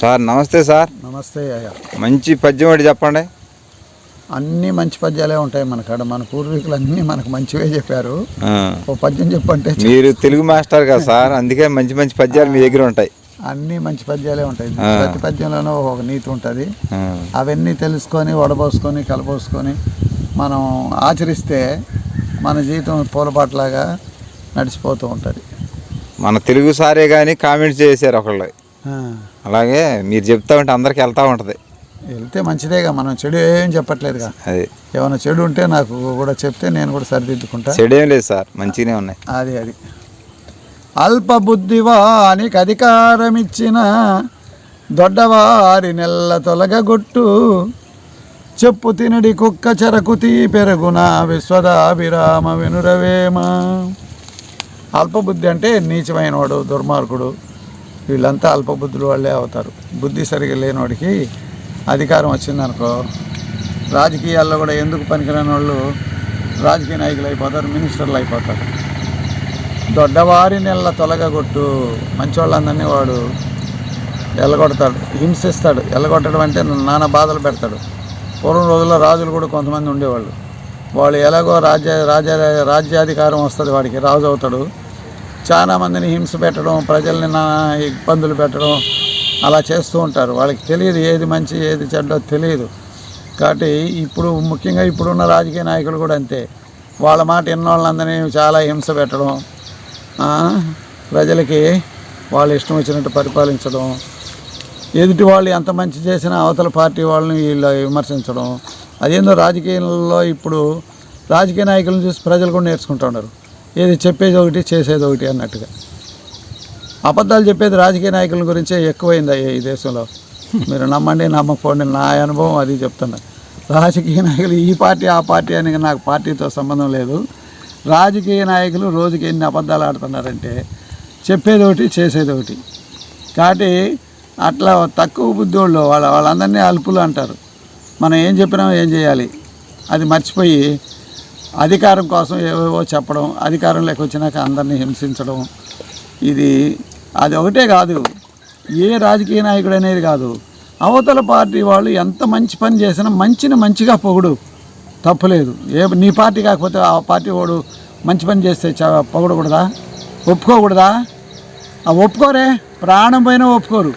Sir నమస్తే sir. నమస్తే అయ్యా. మంచి పద్యం ఒకటి చెప్పండి. అన్నీ మంచి పద్యాలే ఉంటాయి మనకాడ మన పూర్వీకులు అన్నీ మనకు మంచివే చెప్పారు. ఓ పద్యం చెప్పంటే చెప్- మీరు తెలుగు మాస్టర్ కదా సార్ అందుకే మంచి మంచి పద్యాలు మీ దగ్గర ఉంటాయి. అన్నీ మంచి పద్యాలే ఉంటాయి. ప్రతి పద్యంలోనూ ఒక నీతి ఉంటుంది. అవన్నీ తెలుసుకొని వడబోసుకొని కలబోసుకొని మనం ఆచరిస్తే మన జీవితం పూలపాట్లాగా నడిచిపోతూ ఉంటుంది. మన తెలుగు సారే కానీ కామెంట్స్ చేశారు ఒకళ్ళు. అలాగే మీరు చెప్తా ఉంటే అందరికి వెళ్తా ఉంటుంది. వెళ్తే మంచిదేగా మనం చెడు ఏం చెప్పట్లేదుగా. అది. ఏమైనా చెడు ఉంటే నాకు కూడా చెప్తే నేను కూడా సరిదిద్దుకుంటా. చెడేం లేదు సార్ మంచిగానే ఉన్నాయి. అది అది. అల్ప బుద్ధివానికి అధికారం ఇచ్చిన దొడ్డవారి నెల్ల తొలగగొట్టు చెప్పు తినడి కుక్క చెరకు తీ పెరుగున విశ్వదాభిరామ వినురవేమ. అల్పబుద్ధి అంటే నీచమైనవాడు దుర్మార్గుడు. వీళ్ళంతా అల్పబుద్ధులు వాళ్ళే అవుతారు. బుద్ధి సరిగా లేనివాడికి అధికారం వచ్చిందనుకో రాజకీయాల్లో కూడా ఎందుకు పనికిరాని వాళ్ళు రాజకీయ నాయకులు అయిపోతారు మినిస్టర్లు అయిపోతారు. దొడ్డవారి నెల తొలగగొట్టు మంచివాళ్ళందరినీ వాడు ఎల్లగొడతాడు హింసిస్తాడు. ఎల్లగొట్టడం అంటే నానా బాధలు పెడతాడు. పూర్వం రోజుల్లో రాజులు కూడా కొంతమంది ఉండేవాళ్ళు. వాళ్ళు ఎలాగో రాజ్య రాజ్య రాజ్యాధికారం వస్తుంది వాడికి రాజు అవుతాడు. చాలా మందిని హింస పెట్టడం ప్రజల్ని నా ఇబ్బందులు పెట్టడం అలా చేస్తూ ఉంటారు. వాళ్ళకి తెలియదు ఏది మంచి ఏది చెడ్డో తెలియదు. కాబట్టి ఇప్పుడు ముఖ్యంగా ఇప్పుడున్న రాజకీయ నాయకులు కూడా అంతే. వాళ్ళ మాట ఎన్నోళ్ళందరినీ చాలా హింస పెట్టడం ప్రజలకి వాళ్ళు ఇష్టం వచ్చినట్టు పరిపాలించడం ఎదుటి వాళ్ళు ఎంత మంచి చేసినా అవతల పార్టీ వాళ్ళని వీళ్ళు విమర్శించడం అదేందో రాజకీయాల్లో ఇప్పుడు రాజకీయ నాయకులను చూసి ప్రజలు కూడా నేర్చుకుంటూ ఉన్నారు. ఏది చెప్పేది ఒకటి చేసేది ఒకటి అన్నట్టుగా. అబద్ధాలు చెప్పేది రాజకీయ నాయకుల గురించే ఎక్కువైంది అయ్యా ఈ దేశంలో. మీరు నమ్మండి నమ్మకపోండి నా అనుభవం అది చెప్తున్నా. రాజకీయ నాయకులు ఈ పార్టీ ఆ పార్టీ అని నాకు పార్టీతో సంబంధం లేదు. రాజకీయ నాయకులు రోజుకి ఎన్ని అబద్ధాలు ఆడుతున్నారంటే చెప్పేది ఒకటి చేసేది ఒకటి. కాబట్టి అట్లా తక్కువ బుద్ధి వాళ్ళు వాళ్ళ వాళ్ళందరినీ అల్పులు అంటారు. మనం ఏం చెప్పినామో ఏం చేయాలి? అది మర్చిపోయి అధికారం కోసం ఏవేవో చెప్పడం అధికారంలోకి వచ్చినాక అందరినీ హింసించడం ఇది అది ఒకటే కాదు. ఏ రాజకీయ నాయకుడు అనేది కాదు. అవతల పార్టీ వాళ్ళు ఎంత మంచి పని చేసినా మంచిని మంచిగా పొగుడు. తప్పులేదు. ఏ నీ పార్టీ కాకపోతే ఆ పార్టీ వాడు మంచి పని చేస్తే పొగడకూడదా? ఒప్పుకోకూడదా? ఆ ఒప్పుకోరే. ప్రాణం పైన ఒప్పుకోరు.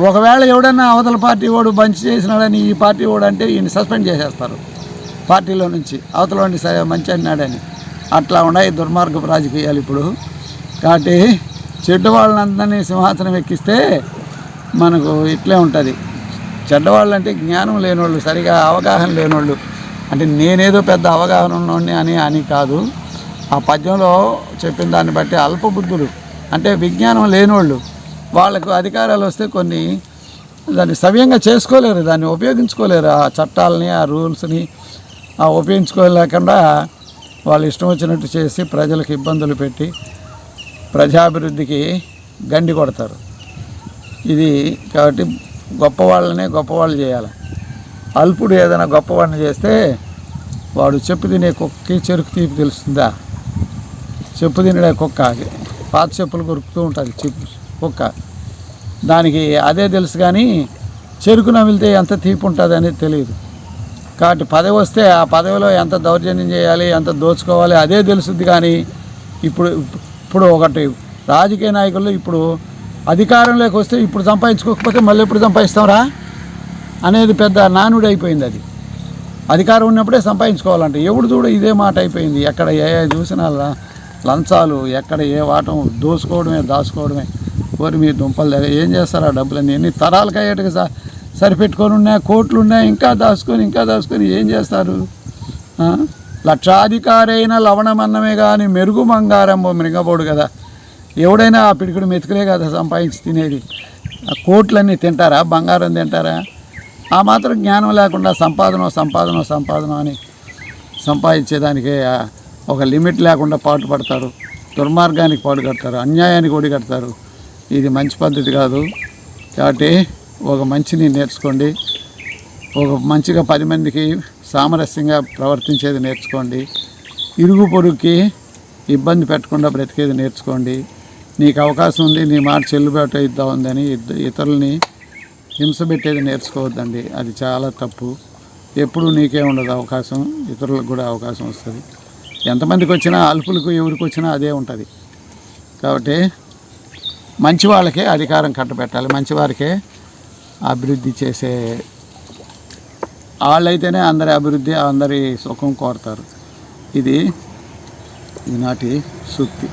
ఒకవేళ ఎవడన్నా అవతల పార్టీ వాడు మంచి చేసినాడని ఈ పార్టీ వాడు అంటే ఈయన సస్పెండ్ చేసేస్తారు. పార్టీలో నుంచి అవతల సరే మంచి అన్నాడని. అట్లా ఉన్నాయి దుర్మార్గపు రాజకీయాలు ఇప్పుడు. కాబట్టి చెడ్డ వాళ్ళందరినీ సింహాసనం ఎక్కిస్తే మనకు ఇట్లే ఉంటుంది. చెడ్డవాళ్ళు అంటే జ్ఞానం లేనోళ్ళు సరిగా అవగాహన లేనోళ్ళు. అంటే నేనేదో పెద్ద అవగాహన ఉన్నోడిని అని అని కాదు. ఆ పద్యంలో చెప్పిన దాన్ని బట్టి అల్పబుద్ధులు. అంటే విజ్ఞానం లేనోళ్ళు. వాళ్ళకు అధికారాలు వస్తే కొన్ని దాన్ని సవ్యంగా చేసుకోలేరు దాన్ని ఉపయోగించుకోలేరు ఆ చట్టాలని ఆ రూల్స్ని. ఉపయోగించుకోలేకుండా వాళ్ళు ఇష్టం వచ్చినట్టు చేసి ప్రజలకు ఇబ్బందులు పెట్టి ప్రజాభివృద్ధికి గండి కొడతారు. ఇది కాబట్టి గొప్పవాళ్ళనే గొప్పవాళ్ళు చేయాలి. అల్పుడు ఏదైనా గొప్పవాడిని చేస్తే వాడు చెప్పు తినే కుక్కకి చెరుకు తీపి తెలుస్తుందా? చెప్పు తినడే కుక్క పాత చెప్పులు కొరుకుతూ ఉంటుంది చెప్పు కుక్క. దానికి అదే తెలుసు కానీ చెరుకు నమిలితే ఎంత తీపి ఉంటుంది అనేది తెలియదు. కాబట్టి పదవి వస్తే ఆ పదవిలో ఎంత దౌర్జన్యం చేయాలి ఎంత దోచుకోవాలి అదే తెలుసుద్ది కానీ ఇప్పుడు ఇప్పుడు ఒకటి రాజకీయ నాయకులు ఇప్పుడు అధికారంలోకి వస్తే ఇప్పుడు సంపాదించుకోకపోతే మళ్ళీ ఎప్పుడు సంపాదిస్తాంరా? అనేది పెద్ద నానుడి అయిపోయింది అది. అధికారం ఉన్నప్పుడే సంపాదించుకోవాలంటే. ఎవడు చూడ ఇదే మాట అయిపోయింది. ఎక్కడ ఏ చూసినా లంచాలు ఎక్కడ ఏ వాటం దోసుకోవడమే దాచుకోవడమే. కోరి మీ దుంపలు ఏం చేస్తారా డబ్బులన్నీ? ఎన్ని తరాలకు అయ్యేట్టుగా సరిపెట్టుకొని ఉన్నాయి కోట్లు ఉన్నాయి ఇంకా దాచుకొని ఇంకా దాచుకొని ఏం చేస్తారు? లక్షాధికారైన లవణమన్నమే కానీ మెరుగు మంగారంబో మృగబోడు కదా. ఎవడైనా ఆ పిడికుడు మెతుకులే కదా సంపాదించి తినేది. ఆ కోట్లన్నీ తింటారా? బంగారం తింటారా? ఆ మాత్రం జ్ఞానం లేకుండా సంపాదన సంపాదన సంపాదన అని సంపాదించేదానికి ఒక లిమిట్ లేకుండా పాటు పడతారు. దుర్మార్గానికి పాటు కడతారు. అన్యాయానికి ఒడిగడతారు ఇది మంచి పద్ధతి కాదు. కాబట్టి ఒక మంచిని నేర్చుకోండి. ఒక మంచిగా పది మందికి సామరస్యంగా ప్రవర్తించేది నేర్చుకోండి. ఇరుగు పొరుగుకి ఇబ్బంది పెట్టకుండా బ్రతికేది నేర్చుకోండి. నీకు అవకాశం ఉంది నీ మాట చెల్లుబాటు అవుతా ఉందని ఇతరులని హింస పెట్టేది నేర్చుకోవద్దండి. అది చాలా తప్పు. ఎప్పుడు నీకే ఉండదు అవకాశం ఇతరులకు కూడా అవకాశం వస్తుంది. ఎంతమందికి వచ్చినా అల్పులకు ఎవరికి వచ్చినా అదే ఉంటుంది. కాబట్టి మంచి వాళ్ళకే అధికారం కట్టబెట్టాలి. మంచివారికే అభివృద్ధి చేసే వాళ్ళైతేనే అందరి అభివృద్ధి అందరి సుఖం కోరుతారు. ఇది ఈనాటి సూక్తి.